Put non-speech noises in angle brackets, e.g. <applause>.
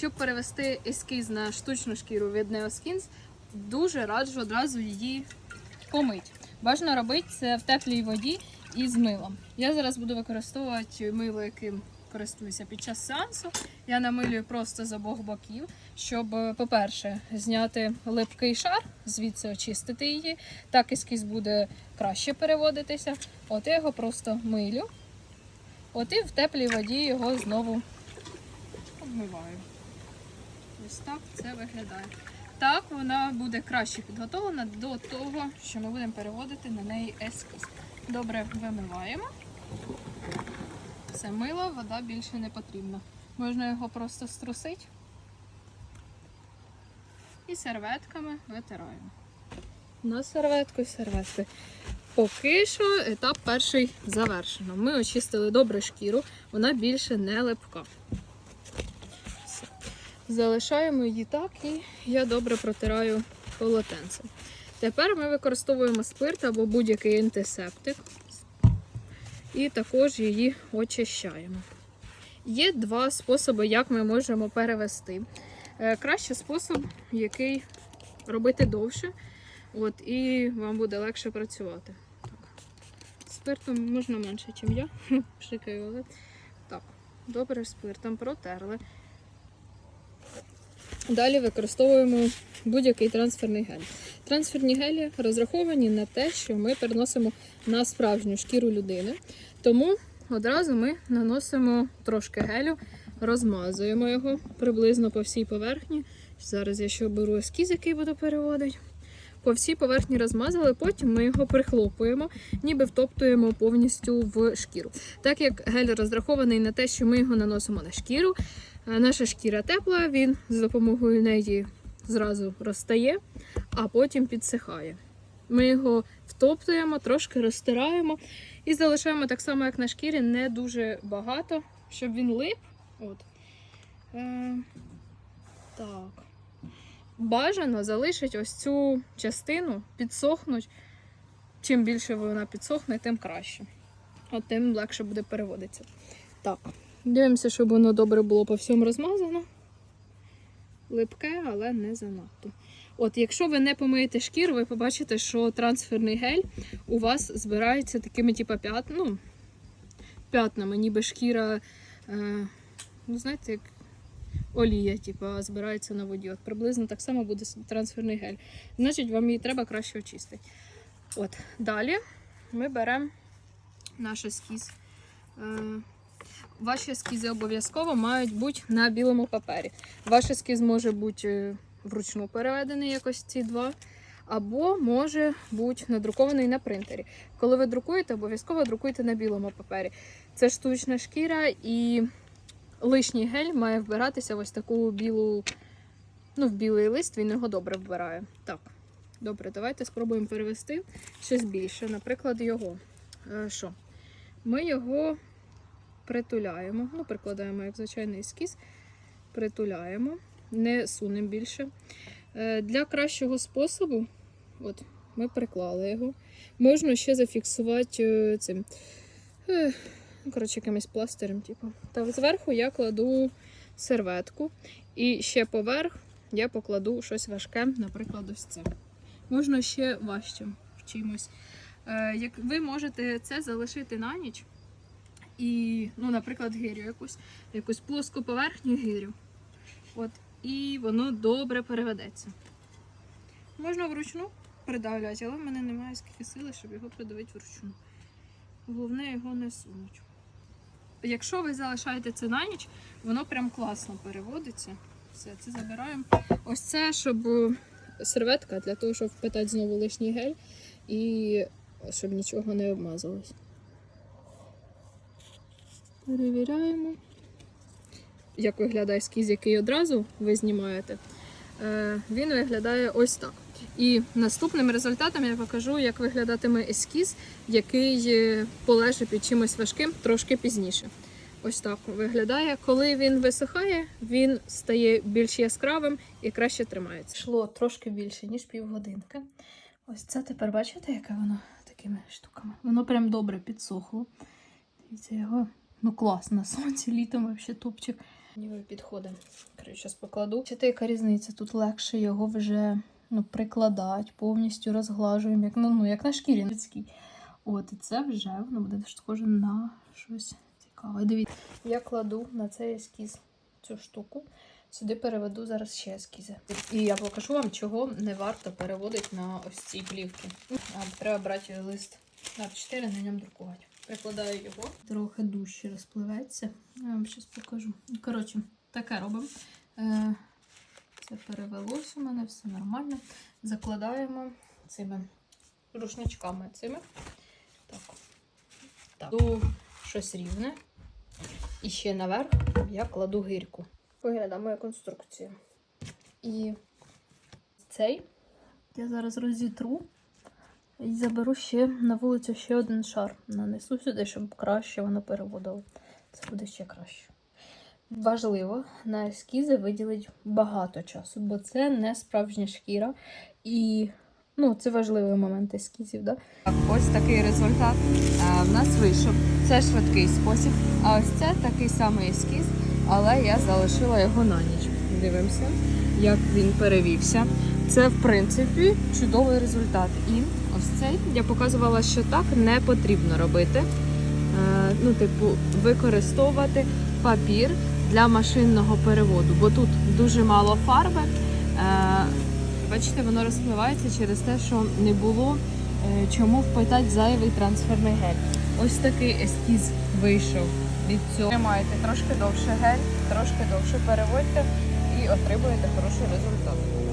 щоб перевести ескіз на штучну шкіру від Neoskins, дуже раджу одразу її помити. Бажано робити це в теплій воді і з милом. Я зараз буду використовувати мило, яким користуюся під час сеансу. Я намилюю просто з обох боків, щоб, по-перше, зняти липкий шар, звідси очистити її. Так ескіз буде краще переводитися. От я його просто милю. От і в теплій воді його знову обмиваю. Ось так це виглядає. Так вона буде краще підготовлена до того, що ми будемо переводити на неї ескіз. Добре вимиваємо. Все мило, вода більше не потрібна. Можна його просто струсити і серветками витираємо. На серветку і серветки. Поки що етап перший завершено. Ми очистили добре шкіру, вона більше не липка. Залишаємо її так і я добре протираю полотенцем. Тепер ми використовуємо спирт або будь-який антисептик і також її очищаємо. Є два способи, як ми можемо перевести. Е, Кращий спосіб, який робити довше, от, і вам буде легше працювати. Так. Спиртом можна менше, ніж я. <laughs> Шикаю, але так. Добре, спиртом протерли. Далі використовуємо будь-який трансферний гель. Трансферні гелі розраховані на те, що ми переносимо на справжню шкіру людини. Тому одразу ми наносимо трошки гелю, розмазуємо його приблизно по всій поверхні. Зараз я ще беру ескіз, який буду переводити. По всій поверхні розмазали, потім ми його прихлопуємо, ніби втоптуємо повністю в шкіру. Так як гель розрахований на те, що ми його наносимо на шкіру, е, наша шкіра тепла, він з допомогою неї зразу розтає, а потім підсихає. Ми його втоптуємо, трошки розтираємо і залишаємо так само, як на шкірі, не дуже багато, щоб він лип. От. Е, так. Бажано залишити ось цю частину, підсохнуть. Чим більше вона підсохне, тим краще. От тим легше буде переводитися. Так, дивимося, щоб воно добре було по всьому розмазано. Липке, але не занадто. От, якщо ви не помиєте шкіру, ви побачите, що трансферний гель у вас збирається такими, типу, п'ят... ну, п'ятнами, ніби шкіра, е, ну, знаєте, як олія, типу, збирається на воді. От приблизно так само буде трансферний гель. Значить, вам її треба краще очистити. От, далі ми беремо наш ескіз. Е, Ваші ескізи обов'язково мають бути на білому папері. Ваш ескіз може бути е, вручну переведений, якось ці два, або може бути надрукований на принтері. Коли ви друкуєте, обов'язково друкуйте на білому папері. Це штучна шкіра і лишній гель має вбиратися в ось таку білу, ну, в білий лист, він його добре вбирає. Так, добре, давайте спробуємо перевести щось більше. Наприклад, його. Е, Що? Ми його притуляємо, ну, прикладаємо як звичайний ескіз, притуляємо, не сунемо більше. Е, Для кращого способу, от, ми приклали його. Можна ще зафіксувати е, цим. Ну, коротше, якимось пластирем, типу. Та зверху я кладу серветку. І ще поверх я покладу щось важке, наприклад, ось це. Можна ще важчим чимось. Е, Як ви можете це залишити на ніч. І, ну, наприклад, гирю якусь, якусь плоску поверхню гирю. От, і воно добре переведеться. Можна вручну придавляти, але в мене немає скільки сили, щоб його придавити вручну. Головне його не сунуть. Якщо ви залишаєте це на ніч, воно прям класно переводиться. Все, це забираємо. Ось це, щоб е, серветка для того, щоб впитати знову лишній гель і щоб нічого не обмазалось. Перевіряємо. Як виглядає ескіз, який одразу ви знімаєте. Е, Він виглядає ось так. І наступним результатом я покажу, як виглядатиме ескіз, який е, полежить під чимось важким трошки пізніше. Ось так виглядає. Коли він висихає, він стає більш яскравим і краще тримається. Йшло трошки більше, ніж півгодинки. Ось це тепер бачите, яке воно такими штуками. Воно прям добре підсохло. Дивіться, його ну класно на сонці, літом взагалі топчик. Ніби підходить. Коротше, зараз покладу. Бачите, яка різниця? Тут легше його вже ну, прикладати, повністю розглажуємо, як, ну, ну, як на шкірі людській. От, і це вже воно буде схоже на щось цікаве. Дивіться, я кладу на цей ескіз цю штуку. Сюди переведу зараз ще ескізи. І я покажу вам, чого не варто переводити на ось ці плівки. Треба брати лист А4, на ньому друкувати. Прикладаю його, трохи дужче розпливеться. Я вам зараз покажу. Коротше, таке робимо. Е, Це перевелось у мене, все нормально. Закладаємо цими рушничками цими. Так. Так. Кладу щось рівне. І ще наверх я кладу гирьку. Виглядає моя конструкція. І цей я зараз розітру і заберу ще на вулицю ще один шар. Нанесу сюди, щоб краще воно переводило. Це буде ще краще. Важливо на ескізи виділити багато часу, бо це не справжня шкіра. І ну, це важливий момент ескізів. Да? Ось такий результат е, в нас вийшов. Це швидкий спосіб, а ось це такий самий ескіз, але я залишила його на ніч. Дивимося, як він перевівся. Це, в принципі, чудовий результат. І ось цей я показувала, що так не потрібно робити. Е, Ну, типу, використовувати папір для машинного переводу, бо тут дуже мало фарби. Е, Бачите, воно розпливається через те, що не було е, чому впитати зайвий трансферний гель. Ось такий ескіз вийшов від цього. Тримайте трошки довше гель, трошки довше переводьте і отримуєте хороший результат.